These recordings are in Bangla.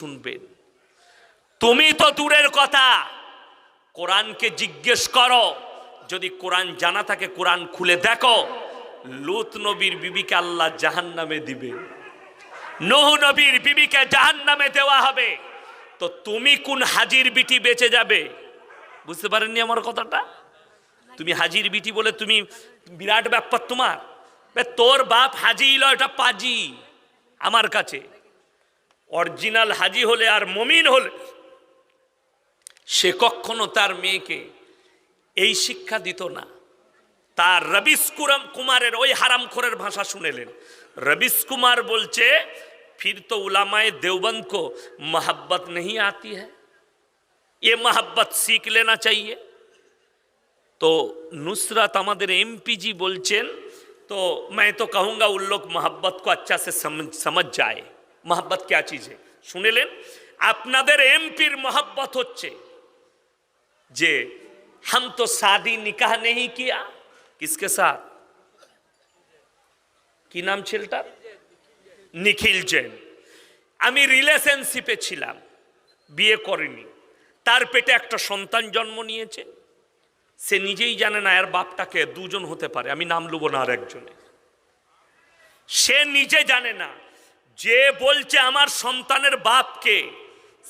শুনবেন তুমি তো দূরের কথা। কোরআনকে জিজ্ঞেস করো। যদি কোরআন জানা থাকে, কোরআন খুলে দেখো। লুত নবীর বিবিকে আল্লাহ জাহান নামে দিবে। নোহ নবীর বিবিকে জাহান নামে দেওয়া হবে। তো তুমি কোন হাজির বিটি বেঁচে যাবে? বুঝতে পারেননি আমার কথাটা? তুমি হাজির বিটি বলে তুমি বিরাট ব্যাপার তোমার। তোর বাপ হাজি ইল এটা পাজি। আমার কাছে। অরিজিনাল হাজি হলে আর মমিন হলে সে কখনো তার মেয়েকে এই শিক্ষা দিত না তার রবিশ কুরম কুমারের ওই হারামখোরের ভাষা শুনেলেন रविश कुमार बोलचे फिर तो उलामाए देवबंद को मोहब्बत नहीं आती है ये मोहब्बत सीख लेना चाहिए तो नुसरत আমাদের एमपी जी बोलचेन तो मैं तो कहूँगा उन लोग मोहब्बत को अच्छा से समझ समझ जाए মোহাব্বত ক্যা চিজ শুনেলেন আপনাদের এমপির মোহাব্বত হচ্ছে যে হাম তো শাদি নিকাহ নেই কিয়া। কিসকে সাথ? কি নাম ছেলেটার নিখিল জেন। আমি রিলেশনশিপে ছিলাম, বিয়ে করেনি। তার পেটে একটা সন্তান জন্ম নিয়েছে। সে নিজেই জানে না এর বাপটাকে দুজন হতে পারে। আমি নাম লুব না আর একজনে সে নিজে জানে না যে বলছে আমার সন্তানের বাপকে,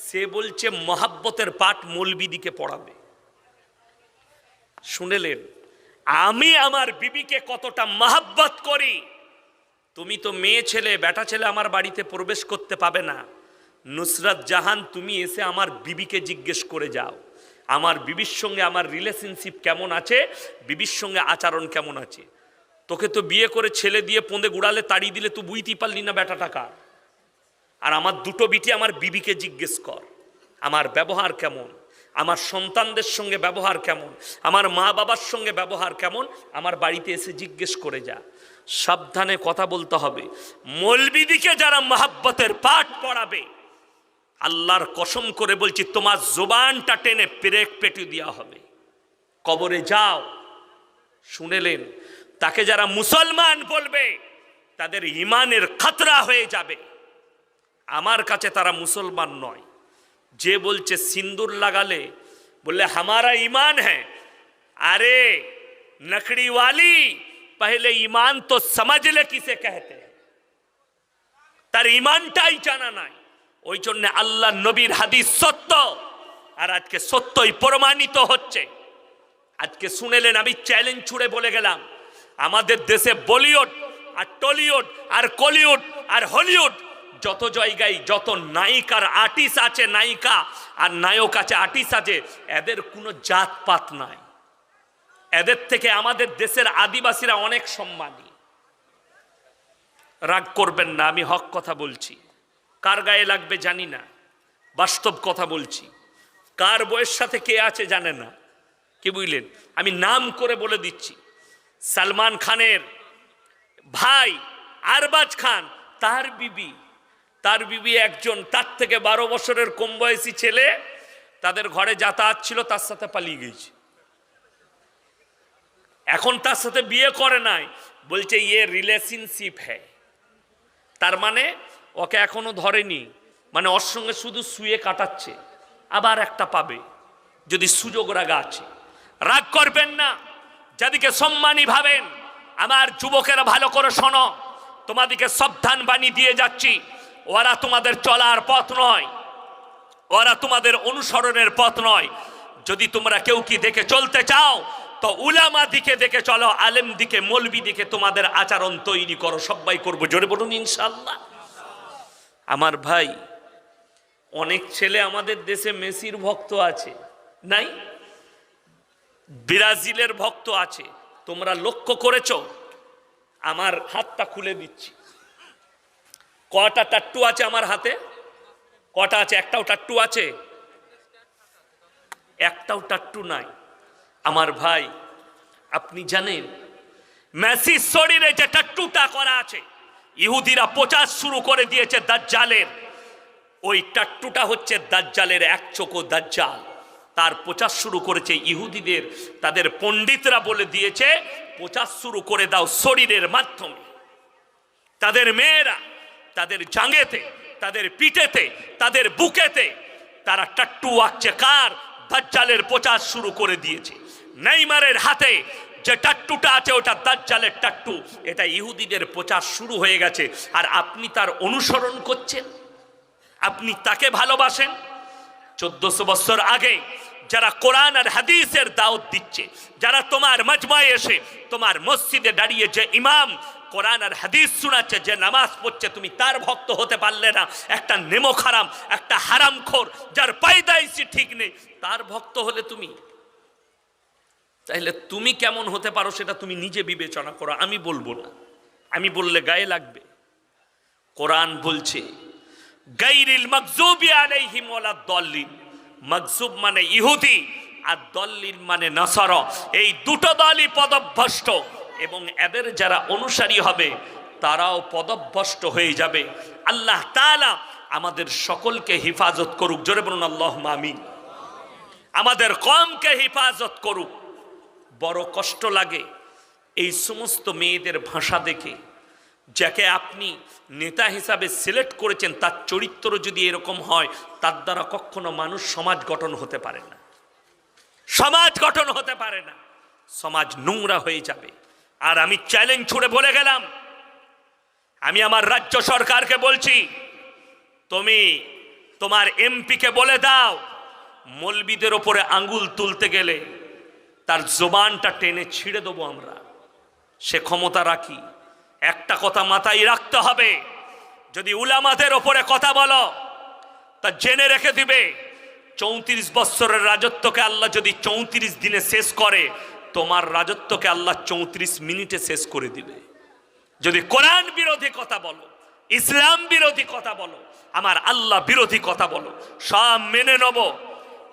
সে বলছে মহাব্বতের পাঠ মৌলবিদিকে পড়াবে। শুনেলেন, আমি আমার বিবিকে কতটা মহাব্বত করি। তুমি তো মেয়ে ছেলে, বেটা ছেলে আমার বাড়িতে প্রবেশ করতে পাবে না। নুসরাত জাহান, তুমি এসে আমার বিবিকে জিজ্ঞেস করে যাও। আমার বিবির সঙ্গে আমার রিলেশনশিপ কেমন আছে? বিবির সঙ্গে আচরণ কেমন আছে? তোকে তো বিয়ে করে ছেলে দিয়ে পোঁদে গুড়ালে তাড়িয়ে দিলে তুই বুঝতেই পারলি না বেটা টাকা আর আমার দুটো বিটি আমার বিবিকে জিজ্ঞেস কর, আমার ব্যবহার কেমন? আমার সন্তানদের সঙ্গে ব্যবহার কেমন? আমার মা বাবার সঙ্গে ব্যবহার কেমন? আমার বাড়িতে এসে জিজ্ঞেস করে যা। সাবধানে কথা বলতে হবে। মলবিদিকে যারা মহাব্বতের পাঠ পড়াবে, আল্লাহর কসম করে বলছি, তোমার জোবানটা টেনে পেরেক পেটু দেওয়া হবে। কবরে যাও শুনেলেন তাকে যারা মুসলমান বলবে, তাদের ইমানের খাতরা হয়ে যাবে। আমার কাছে তারা মুসলমান নয়। যে বলছে সিন্দুর লাগালে, বললে, হামারা ইমান হ্যাঁ। আরে নকড়িওয়ালি পহলে ইমান তো সমঝলে কিসে কে তার ইমানটাই জানা নাই। ওই জন্য আল্লাহ নবীর হাদিস সত্য, আর আজকে সত্যই প্রমাণিত হচ্ছে। আজকে শুনেলেন, আমি চ্যালেঞ্জ ছুড়ে বলে গেলাম, আমাদের দেশে বলিউড, আর টলিউড, আর কলিউড, আর হলিউড যত জায়গায় যত নায়িকার আর্টিস্ট আছে নায়িকা, আর নায়ক আছে আর্টিস্ট আছে, এদের কোনো জাতপাত নাই। এদের থেকে আমাদের দেশের আদিবাসীরা অনেক সম্মানী। রাগ করবেন না, আমি হক কথা বলছি। কার গায়ে লাগবে জানি না, বাস্তব কথা বলছি। কার বয়স সাথে কে আছে জানে না। কি বুঝলেন? আমি নাম করে বলে দিচ্ছি। সালমান খানের ভাই, আরবাজ খান, তার বিবি। তার বিবি একজন, তার থেকে বারো বছরের কম বয়সী ছেলে, তাদের ঘরে যাতায়াত ছিল, তার সাথে পালিয়ে গেছে এখন তার সাথে বিয়ে করে নাই, বলছে ইয়ে রিলেশনশিপ হ্যাঁ তার মানে ওকে এখনও ধরেনি মানে ওর সঙ্গে শুধু শুয়ে কাটাচ্ছে, আবার একটা পাবে, যদি সুযোগ রাগা আছে। রাগ করবেন না, যাদিকে সম্মানী ভাবেন, আমার যুবকেরা ভালো করে শোনো তোমাদেরকে সাবধান বাণী দিয়ে যাচ্ছি ওরা তোমাদের চলার পথ নয়। ওরা তোমাদের অনুসরণের পথ নয়। যদি তোমরা কেউ কি দেখে চলতে চাও, তো উলামা দিকে দেখে চলো, আলেম দিকে, মলবি দিকে তোমাদের আচরণ তৈরি করো। সবাই করব। জোরে বলুন ইনশাল্লাহ আমার ভাই, অনেক ছেলে আমাদের দেশে মেসির ভক্ত আছে। নাই? ব্রাজিলের ভক্ত আছে। তোমরা লক্ষ্য করেছ? আমার হাতটা খুলে দিচ্ছি। কটা টাট্টু আছে আমার হাতে? কটা আছে? একটাও টাট্টু আছে? একটাও টাট্টু নাই। আমার ভাই, আপনি জানেন মেসির শরীরে যে টাট্টুটা করা আছে, ইহুদিরা প্রচার শুরু করে দিয়েছে দাজ্জালের। ওই টাট্টুটা হচ্ছে দাজ্জালের এক চোখো দাজ্জাল। তার প্রচার শুরু করেছে ইহুদিদের, তাদের পণ্ডিতরা বলে দিয়েছে, প্রচার শুরু করে দাও শরীরের মাধ্যমে। তাদের মেয়েরা তাদের জাঙ্গেতে, তাদের পিঠেতে, তাদের বুকেতে তারা টাট্টু আঁকছে। কার? দাজ্জালের প্রচার শুরু করে দিয়েছে। নেইমারের হাতে যে টাট্টুটা আছে, ওটা দাজ্জালের টাট্টু এটা ইহুদিদের প্রচার শুরু হয়ে গেছে। আর আপনি তার অনুসরণ করছেন? আপনি তাকে ভালোবাসেন? চোদ্দশো বছর আগে যারা কোরআন আর হাদিসের দাওয়াত দিচ্ছে, যারা তোমার মজমায় এসে তোমার মসজিদে দাঁড়িয়ে যে ইমাম কোরআন আর হাদিস শোনাচ্ছে, যে নামাজ পড়ছে, তুমি তার ভক্ত হতে পারলে না। একটা নেমো খারাম, একটা হারামখোর যার পায়দাইসি ঠিক নেই। তার ভক্ত হলে তুমি? তাইলে তুমি কেমন হতে পারো সেটা তুমি নিজে বিবেচনা করো, আমি বলব না। আমি বললে গায়ে লাগবে। কোরআন বলছে, গাইরিল মকজুবি আলাইহিম ওয়ালা দল্লিন। মকজুব মানে ইহুদি, আর দল্লিন মানে নাসার। এই দুটো দলই পদভ্রষ্ট। এবং এদের যারা অনুসারী হবে, তারাও পদভ্রষ্ট হয়ে যাবে। আল্লাহ তাআলা আমাদের সকলকে হেফাজত করুক। জোরে বলুন আল্লাহ আমিন। আমাদের কমকে হেফাজত করুক। বড় কষ্ট লাগে এই সমস্ত মেয়েদের ভাষা দেখে। যাকে আপনি নেতা হিসাবে সিলেক্ট করেছেন, তার চরিত্র যদি এরকম হয়, তার দ্বারা কখনো মানুষ সমাজ গঠন হতে পারে না। সমাজ গঠন হতে পারে না। সমাজ নোংরা হয়ে যাবে। আর আমি চ্যালেঞ্জ ছুড়ে বলে গেলাম। আমি আমার রাজ্য সরকারকে বলছি, তুমি তোমার এমপিকে বলে দাও, মলবিদের ওপরে আঙ্গুল তুলতে গেলে তার জোবানটা টেনে ছিঁড়ে দেবো আমরা। সে ক্ষমতা রাখি। একটা কথা মাথায় রাখতে হবে, যদি উলামাদের ওপরে কথা বলো, তা জেনে রেখে দিবে, চৌত্রিশ বৎসরের রাজত্বকে আল্লাহ যদি চৌত্রিশ দিনে শেষ করে তোমার রাজত্বকে আল্লাহ চৌত্রিশ মিনিটে শেষ করে দিবে। যদি কোরআন বিরোধী কথা বলো, ইসলাম বিরোধী কথা বলো, আমার আল্লাহ বিরোধী কথা বলো, সব মেনে নেব।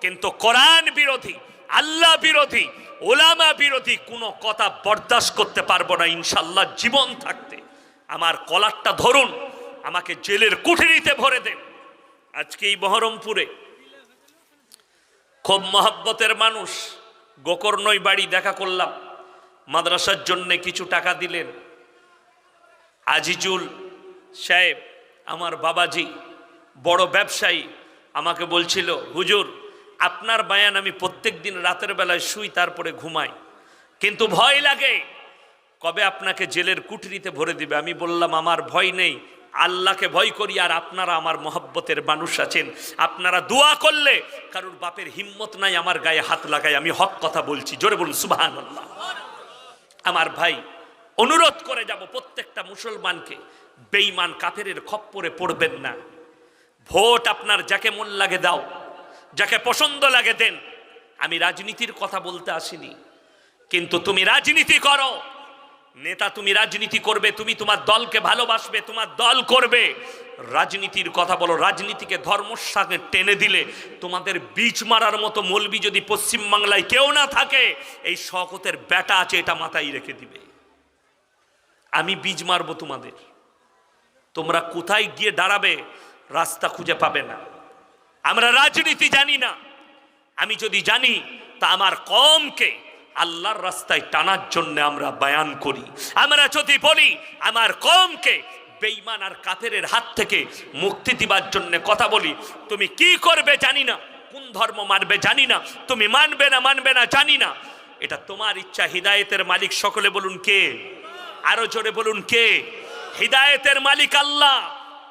কিন্তু কোরআন বিরোধী, আল্লাহ বিরোধী, ওলামা বিরোধী কোনো কথা বরদাস্ত করতে পারব না ইনশাল্লাহ জীবন থাকতে। আমার কলারটা ধরুন, আমাকে জেলের কুঠেরিতে ভরে দেন। আজকে এই বহরমপুরে খুব মহব্বতের মানুষ গোকর্ণই বাড়ি দেখা করলাম। মাদ্রাসার জন্যে কিছু টাকা দিলেন। আজিজুল সাহেব, আমার বাবাজি, বড় ব্যবসায়ী, আমাকে বলছিল, হুজুর, আপনার বায়ান আমি প্রত্যেক দিন রাতের বেলায় শুই, তারপরে ঘুমাই। কিন্তু ভয় লাগে। কবে আপনাকে জেলের কুঠরিতে ভরে দিবে? আমি বললাম, আমার ভয় নেই। আল্লাহকে ভয় করি আর আপনারা আমার মহব্বতের মানুষ আছেন। আপনারা দোয়া করলে কারোর বাপের হিম্মত নাই, আমার গায়ে হাত লাগাই, আমি হক কথা বলছি। জোরে বলুন সুবাহান আমার ভাই, অনুরোধ করে যাব প্রত্যেকটা মুসলমানকে। বেঈমান কাফেরের খপ্পরে পড়বেন না। ভোট আপনার যাকে মন লাগে দাও, যাকে পছন্দ লাগে দেন। আমি রাজনীতির কথা বলতে আসিনি। কিন্তু তুমি রাজনীতি করো। নেতা তুমি রাজনীতি করবে, তুমি তোমার দলকে ভালোবাসবে, তোমার দল করবে। রাজনীতির কথা বলো, রাজনীতিকে ধর্মর সঙ্গে টেনে দিলে তোমাদের বীজ মারার মতো মলবি যদি পশ্চিমবাংলায় কেউ না থাকে, এই শকতের ব্যাটা আছে, এটা মাথায় রেখে দিবে। আমি বীজ মারবো তোমাদের। তোমরা কোথায় গিয়ে দাঁড়াবে, রাস্তা খুঁজে পাবে না। আমরা রাজনীতি জানি না। আমি যদি জানি, তা আমার কমকে আল্লাহর রাস্তায় টানার জন্য আমরা বয়ান করি। আমরা যদি বলি, আমার কমকে বেঈমান আর কাফেরের হাত থেকে মুক্তি দিবার জন্য কথা বলি, তুমি কি করবে জানি না, কোন ধর্ম মানবে জানি না, তুমি মানবে না মানবে না জানি না। এটা তোমার ইচ্ছা, হিদায়েতের মালিক সকলে বলুন কে? আরও জোরে বলুন কে? হিদায়েতের মালিক আল্লাহ।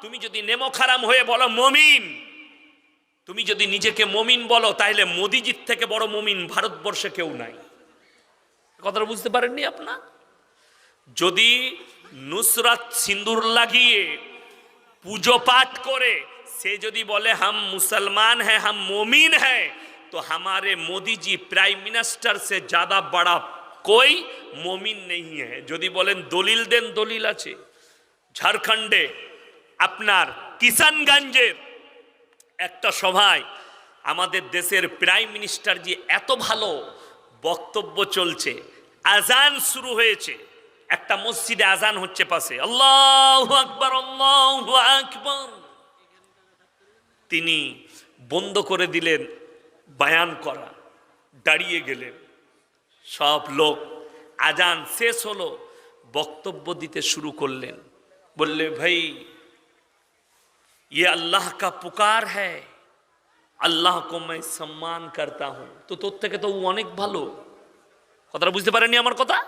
তুমি যদি নেমো খারাম হয়ে বলো মমিন। তুমি যদি নিজেকে মমিন বলো তাহলে মোদিজির থেকে বড় মমিন ভারতবর্ষে কেউ নাই। কথাটা বুঝতে পারেননি আপনার যদি নুসরাত সিন্দুর লাগিয়ে পুজো পাঠ করে সে যদি বলে হাম মুসলমান হ্যাঁ হাম मोमिन है तो हमारे मोदी जी प्राइम मिनिस्टर से ज्यादा बड़ा कोई मोमिन नहीं है যদি বলেন দলিল দেন দলিল আছে ঝাড়খণ্ডে আপনার কিষানগঞ্জের একটা সভায় আমাদের দেশের প্রাইম মিনিস্টার যে এত ভালো বক্তব্য চলছে আজান শুরু হয়েছে একটা মসজিদে আজান হচ্ছে পাশে আল্লাহ আকবর আল্লাহ আকবর তিনি বন্ধ করে দিলেন বায়ান করা দাঁড়িয়ে গেলেন সব লোক আজান শেষ হলো বক্তব্য দিতে শুরু করলেন বললে ভাই ये अल्लाह का पुकार है আল্লাহ কো मैं সম্মান করতা হুঁ তো তোর থেকে তো অনেক ভালো। কথাটা বুঝতে পারেনি আমার কথা?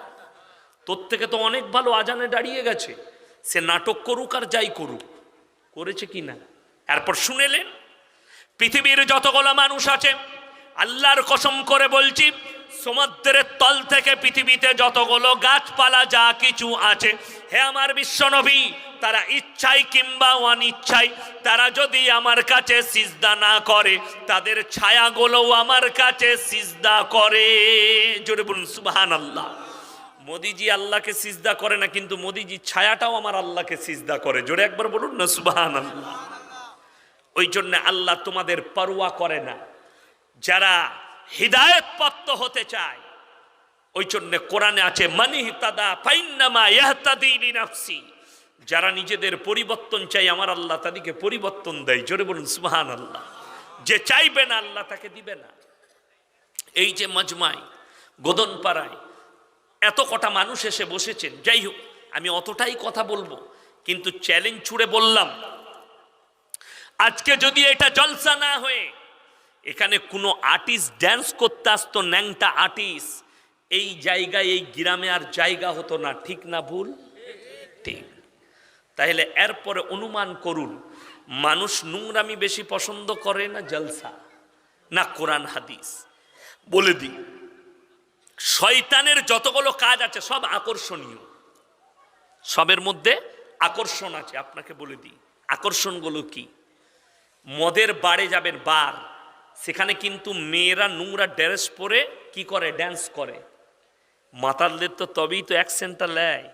তোর থেকে তো অনেক ভালো আজানে দাঁড়িয়ে গেছে। সে নাটক করুক আর যাই করুক। করেছে কি না? এরপর শুনেলেন পৃথিবীর যতগুলো মানুষ আছে, আল্লাহর কসম করে বলছি, সমুদ্রের তল থেকে পৃথিবীতে যতগুলো গাছপালা, যা কিছু আছে, হে আমার বিশ্বনবী তারা ইচ্ছাই কিংবা অনিচ্ছাই, তারা যদি আমার কাছে সিজদা না করে, তাদের ছায়াগুলো আমার কাছে সিজদা করে। জোরে বলুন সুবাহান আল্লাহ মোদিজি আল্লাহকে সিজদা করে না, কিন্তু মোদিজি ছায়াটাও আমার আল্লাহকে সিজদা করে। জোরে একবার বলুন না সুবাহান আল্লাহ ওই জন্য আল্লাহ তোমাদের পরোয়া করে না। যারা হৃদায়ত প্রাপ্ত হতে চায়, ওই জন্য কোরআনে আছে মানি তাদা ফাইন্নামা ইয়াহতাদি লিনাফসি। যারা নিজেদের পরিবর্তন চাই আমার আল্লাহ তাদেরকে পরিবর্তন দেয়। জোরে বলুন সুবহান আল্লাহ যে চাইবে না, আল্লাহ তাকে দিবে না। এই যে মজমায় গোদন পাড়ায় এত কটা মানুষ এসে বসেছেন। যাই হোক, আমি অতটাই কথা বলব, কিন্তু চ্যালেঞ্জ ছুড়ে বললাম, আজকে যদি এটা জলসা না হয়ে, এখানে কোনো আর্টিস্ট ড্যান্স করতে আসতো, ন্যাংটা আর্টিস্ট এই জায়গায়, এই গ্রামে আর জায়গা হতো না। ঠিক না ভুল? ঠিক। তাহলে এরপরে অনুমান করুন, মানুষ নোংরামি বেশি পছন্দ করে না জলসা, না কোরআন হাদিস? বলে দিই, শয়তানের যতগুলো কাজ আছে সব আকর্ষণীয়। সবের মধ্যে আকর্ষণ আছে, আপনাকে বলে দিই। আকর্ষণগুলো কি? মদের বারে যাবেন বার, সেখানে কিন্তু মেয়েরা নোংরা ড্রেস পরে কি করে? ড্যান্স করে। মাতালদের তো তবেই তো অ্যাকসেন্টটা নেয়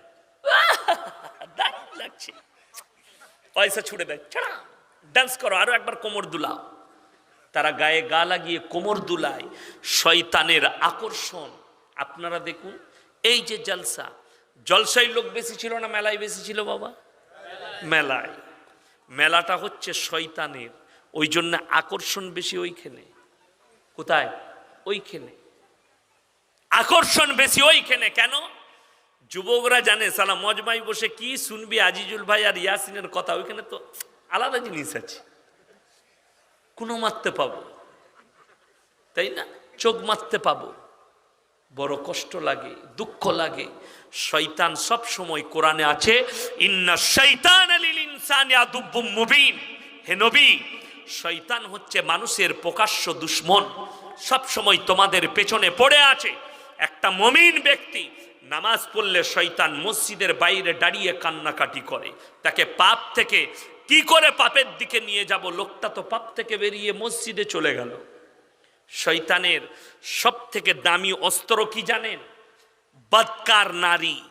দারুণ লাগছে পয়সা ছুড়ে দেয়, ছাড়া। ডান্স করো, আরও একবার কোমর দুলাও। তারা গায়ে গা লাগিয়ে কোমর দুলায়। শয়তানের আকর্ষণ। আপনারা দেখুন, এই যে জলসা জলসাই লোক বেশি ছিল না, মেলায় বেশি ছিল বাবা? মেলায়। মেলাটা হচ্ছে শয়তানের। ওই জন্য আকর্ষণ বেশি ওইখানে। কোথায়? ওইখানে। আকর্ষণ বেশি ওইখানে। কেন? যুবকরা জানে, সালা মজমাই বসে কি শুনবি আজিজুল ভাই আর ইয়াসিনের কথা? ওইখানে তো আলাদা জিনিস আছে। কোনো মারতে পাবো। তাই না? চোখ মারতে পাবো। বড় কষ্ট লাগে, দুঃখ লাগে। শয়তান সব সময় কোরআনে আছে, ইন্না শৈতান আলিল ইনসানি আদুব্বুম মুবিন। হে নবী, শয়তান হচ্ছে মানুষের প্রকাশ্য দুশ্মন। সব সময় তোমাদের পেছনে পড়ে আছে একটা মমিন ব্যক্তি নামাজ পড়লে শয়তান মসজিদের বাইরে দাঁড়িয়ে কান্নাকাটি করে। তাকে পাপ থেকে কি করে পাপের দিকে নিয়ে যাব? লোকটা তো পাপ থেকে বেরিয়ে মসজিদে চলে গেল। শয়তানের সব থেকে দামি অস্ত্র কি জানেন? বদকার নারী,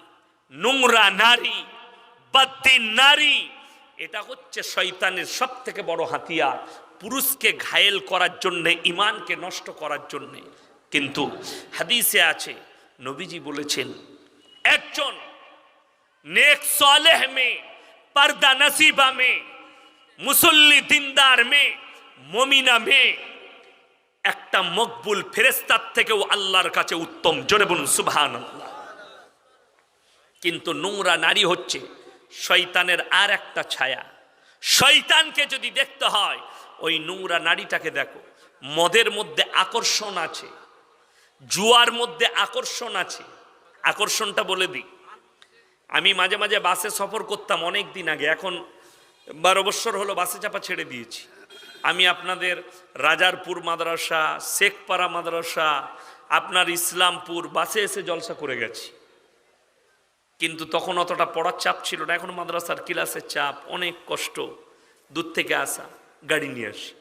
নোংরা নারী, বদ্দিন নারী। এটা হচ্ছে শয়তানের সব থেকে বড় হাতিয়ার। পুরুষকে ঘায়েল করার জন্যে ইমানকে নষ্ট করার জন্যে। কিন্তু হাদিসে আছে নবীজি বলেছেন, একজন নেক সালেহ মেয়ে, পর্দা নসিবা মেয়ে, মুসল্লি দিনদার মেয়ে, মমিনা মেয়ে, একটা মকবুল ফেরেস্তার থেকেও আল্লাহর কাছে উত্তম। জোরে বলুন সুবহান কিন্তু নোংরা নারী হচ্ছে শয়তানের আর একটা ছায়া। শয়তানকে যদি দেখতে হয়, ওই নোংরা নারীটাকে দেখো, মদের মধ্যে আকর্ষণ আছে। জুয়ার মধ্যে আকর্ষণ আছে। আকর্ষণটা বলে দিই। আমি মাঝে মাঝে বাসে সফর করতাম অনেক দিন আগে। এখন বারো বছর হলো বাসে চাপা ছেড়ে দিয়েছি। আমি আপনাদের রাজারপুর মাদ্রাসা, শেখপাড়া মাদ্রাসা, আপনার ইসলামপুর বাসে এসে জলসা করে গেছি। কিন্তু তখন অতটা পড়ার চাপ ছিল না। এখন মাদ্রাসার ক্লাসের চাপ, অনেক কষ্ট। দূর থেকে আসা, গাড়ি নিয়ে আসি।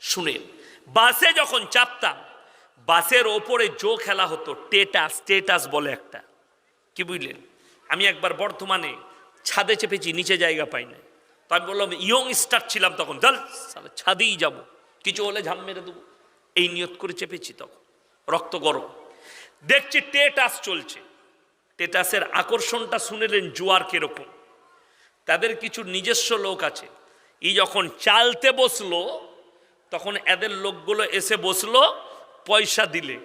শুনেন, বাসে যখন চাপতাম বাসের ওপরে জো খেলা হতো, টেটাস টেটাস বলে একটা। কি বুঝলেন? আমি একবার বর্ধমানে ছাদে চেপেছি, নিচে জায়গা পাই না তো আমি বললাম, ইয়ং স্টার ছিলাম তখন সালে ছাদেই যাব। কিছু হলে ঝাম মেরে দেবো। এই নিয়ত করে চেপেছি তখন, রক্ত গরম। দেখছি টেটাস চলছে। টেটাসের আকর্ষণটা শুনেলেন জুয়ার কীরকম। তাদের কিছু নিজস্ব লোক আছে। এই যখন চালতে বসল, তখন এদের লোকগুলো এসে বসল পয়সা দিলে,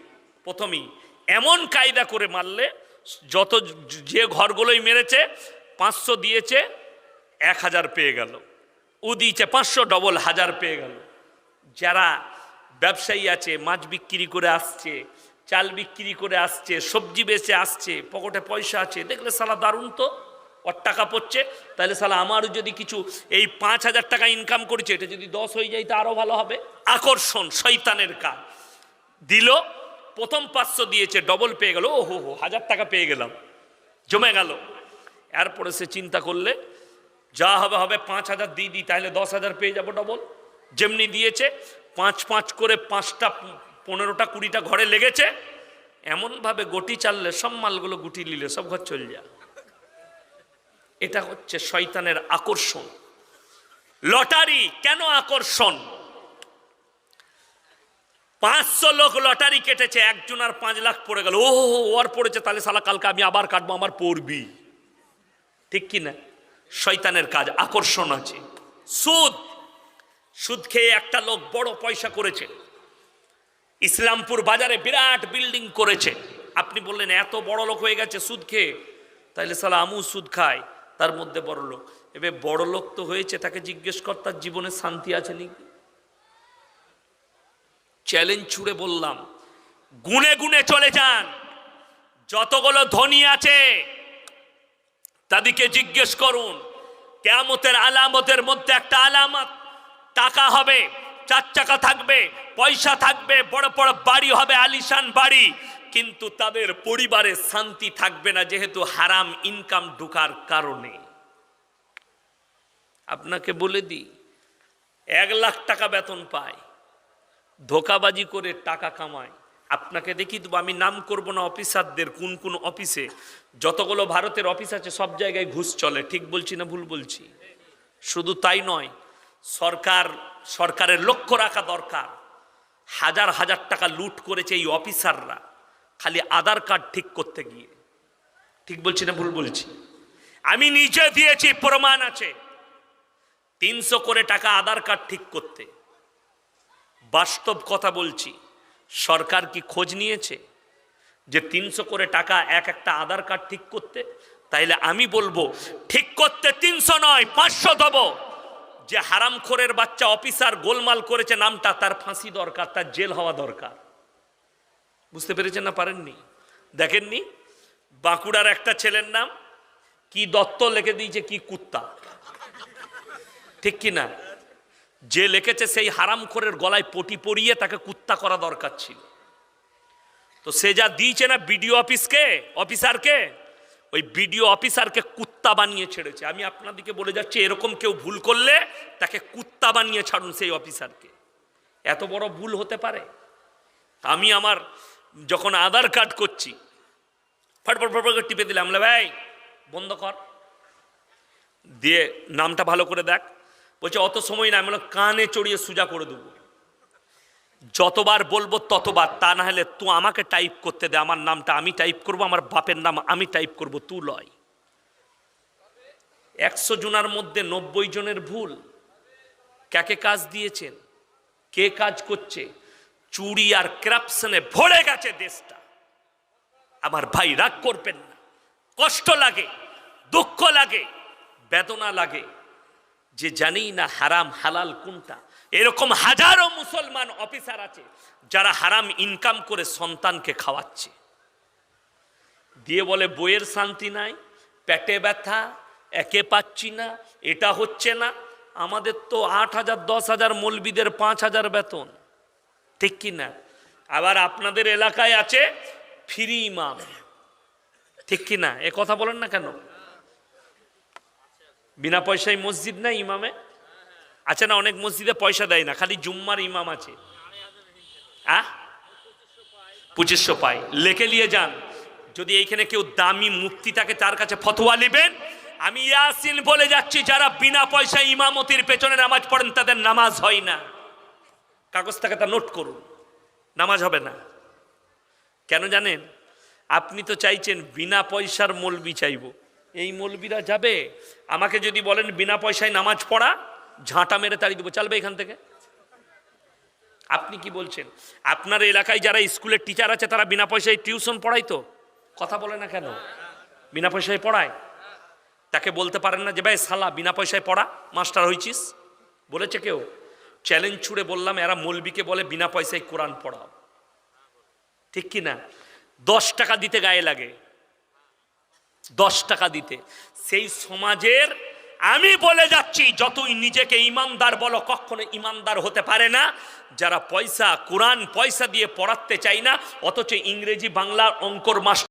প্রথমেই এমন কায়দা করে মারলে, যত যে ঘরগুলোই মেরেছে, পাঁচশো দিয়েছে, এক হাজার পেয়ে গেল। ও দিয়েছে পাঁচশো, ডবল হাজার পেয়ে গেল। যারা ব্যবসায়ী আছে, মাছ বিক্রি করে আসছে, চাল বিক্রি করে আসছে, সবজি বেচে আসছে, পকেটে পয়সা আছে, দেখলে সালা দারুণ তো। ওর টাকা পড়ছে, তাহলে সালা আমারও যদি কিছু এই পাঁচ হাজার টাকা ইনকাম করেছে, এটা যদি দশ হয়ে যায়, তা আরও ভালো হবে। আকর্ষণ শৈতানের কাজ। দিল, প্রথম পাঁচশো দিয়েছে ডবল পেয়ে গেল ও হো হো হাজার টাকা পেয়ে গেলাম, জমে গেল। এরপরে সে চিন্তা করলে, যা হবে হবে, পাঁচ হাজার দিয়ে দিই, তাহলে দশ হাজার পেয়ে যাব ডবল যেমনি দিয়েছে, পাঁচ পাঁচ করে পাঁচটা, পনেরোটা, কুড়িটা ঘরে লেগেছে। এমনভাবে গটি চাললে, সব মালগুলো গুটি নিলে, সব ঘর চল যা এটা হচ্ছে শয়তানের আকর্ষণ। লটারি, কেন আকর্ষণ? পাঁচশো লোক লটারি কেটেছে, একজন আর পাঁচ লাখ পড়ে গেল। ও ওর পড়েছে, তাহলে সালা কালকে আমি আবার কাটবো, আমার পড়বি। ঠিক কি না? শয়তানের কাজ, আকর্ষণ আছে। সুদ সুদ খেয়ে একটা লোক বড় পয়সা করেছে। ইসলামপুর বাজারে বিরাট বিল্ডিং করেছে। আপনি বললেন, এত বড় লোক হয়ে গেছে সুদ খেয়ে। তাইলে সালা আমু সুদ খায়, তার মধ্যে বড় লোক। এবার বড় লোক তো হয়েছে, তাকে জিজ্ঞেস কর, তার জীবনে শান্তি আছে নাকি? চ্যালেঞ্জ ছুড়ে বললাম, গুনে গুনে চলে যান, যতগুলো ধনী আছে, তাদেরকে জিজ্ঞেস করুন, কেয়ামতের আলামতের মধ্যে একটা আলামত, টাকা হবে, চার চাকা থাকবে, পয়সা থাকবে, বড় বড় বাড়ি হবে, আলিশান বাড়ি, কিন্তু তাদের পরিবারে শান্তি থাকবে না, যেহেতু হারাম ইনকাম ঢুকার কারণে। আপনাকে বলে দিই, এক লাখ টাকা বেতন পায়। ধোকাবাজি করে টাকা কামায়। আপনাকে দেখি দেবো, আমি নাম করব না অফিসারদের, কোন কোন অফিসে। যতগুলো ভারতের অফিস আছে, সব জায়গায় ঘুষ চলে। ঠিক বলছি না ভুল বলছি? শুধু তাই নয়, সরকার, সরকারের লক্ষ্য রাখা দরকার। হাজার হাজার টাকা লুট করেছে এই অফিসাররা, খালি আধার কার্ড ঠিক করতে গিয়ে। ঠিক বলছি না ভুল বলছি? আমি নিজে দিয়েছি, প্রমাণ আছে। তিনশো করে টাকা আধার কার্ড ঠিক করতে। বাস্তব কথা বলছি। সরকার কি খোঁজ নিয়েছে যে তিনশো করে টাকা এক একটা আধার কার্ড ঠিক করতে? তাইলে আমি বলব, ঠিক করতে তিনশো নয়, পাঁচশো দেব। যে হারামখোরের বাচ্চা অফিসার গোলমাল করেছে নামটা, তার ফাঁসি দরকার, তার জেল হওয়া দরকার। বুঝতে পেরেছেন না পারেননি? দেখেননি? বাঁকুড়ার একটা ছেলের নাম কি দত্ত লিখে দিয়েছে কি কুত্তা? ঠিক কি না যে লিখেছে সেই হারামখোরের গলায় পটি পরিয়ে তাকে কুত্তা করা দরকার ছিল। তো সে যা দিয়েছে না বিডিও অফিসকে, অফিসারকে, ওই বিডিও অফিসারকে কুত্তা বানিয়ে ছেড়েছে। আমি আপনাদেরকে বলে যাচ্ছি, এরকম কেউ ভুল করলে তাকে কুত্তা বানিয়ে ছাড়ুন সেই অফিসারকে। এত বড় ভুল হতে পারে? আমি আমার যখন আধার কার্ড করছি ফটফট ফটফট করে টিপে দিলাম। ভাই, বন্ধ কর। দিয়ে নামটা ভালো করে দেখ। বলছে, অত সময় না, আমি কানে চড়িয়ে সোজা করে দেবো। যতবার বলব ততবার, তা না হলে তুই আমাকে টাইপ করতে দে, আমার নামটা আমি টাইপ করব, আমার বাপের নাম আমি টাইপ করব, তু লয়। একশো জনের মধ্যে নব্বই জনের ভুল। কাকে কাজ দিয়েছেন? কে কাজ করছে? চুরি আর ক্রাপশনে ভরে গেছে দেশটা। আমার ভাই রাগ করবেন না। কষ্ট লাগে, দুঃখ লাগে, বেদনা লাগে। যে জানি না হারাম হালাল কোনটা। এরকম হাজারো মুসলমান অফিসার আছে, যারা হারাম ইনকাম করে সন্তানকে খাওয়াচ্ছে। দিয়ে বলে, বইয়ের শান্তি নাই, পেটে ব্যথা, একে পাচ্ছি না, এটা হচ্ছে না। আমাদের তো আট হাজার, দশ হাজার মলবিদের পাঁচ হাজার বেতন। ঠিক কি না? আবার আপনাদের এলাকায় আছে ফ্রি ইমাম। ঠিক কি না? এ কথা বলেন না কেন? বিনা পয়সায় মসজিদ নাই ইমামে? আছে না অনেক মসজিদে পয়সা দেয় না, খালি জুম্মার ইমাম আছে। পঁচিশশো পাই। লেখে নিয়ে যান। যদি এইখানে কেউ দামি মুক্তি থাকে তার কাছে ফতোয়া নেবেন, আমি ইয়াসিন বলে যাচ্ছি, যারা বিনা পয়সায় ইমামতির পেছনে নামাজ পড়েন, তাদের নামাজ হয় না। কাগজটাকে তা নোট করুন। নামাজ হবে না। কেন জানেন? আপনি তো চাইছেন বিনা পয়সার মলবি চাইব। এই মলবিরা যাবে? আমাকে যদি বলেন বিনা পয়সায় নামাজ পড়া, ঝাঁটা মেরে তাড়িয়ে দেবো, চালবে এখান থেকে? আপনি কি বলছেন? আপনার এলাকায় যারা স্কুলের টিচার আছে, তারা বিনা পয়সায় টিউশন পড়ায় তো? কথা বলে না কেন? বিনা পয়সায় পড়ায়? তাকে বলতে পারেন না যে, ভাই সালা বিনা পয়সায় পড়া, মাস্টার হয়েছিস বলেছে কেউ? চ্যালেঞ্জ ছুড়ে বললাম, এরা মৌলবিকে বলে, বিনা পয়সায় কোরআন পড়াও। ঠিক কি না দশ টাকা দিতে গায়ে লাগে। দশ টাকা দিতে। সেই সমাজের আমি বলে যাচ্ছি, যতই নিজেকে ইমানদার বলো, কখনো ইমানদার হতে পারে না। যারা পয়সা, কোরআন পয়সা দিয়ে পড়াতে চাই না, অথচ ইংরেজি বাংলার অঙ্কর মাস্টার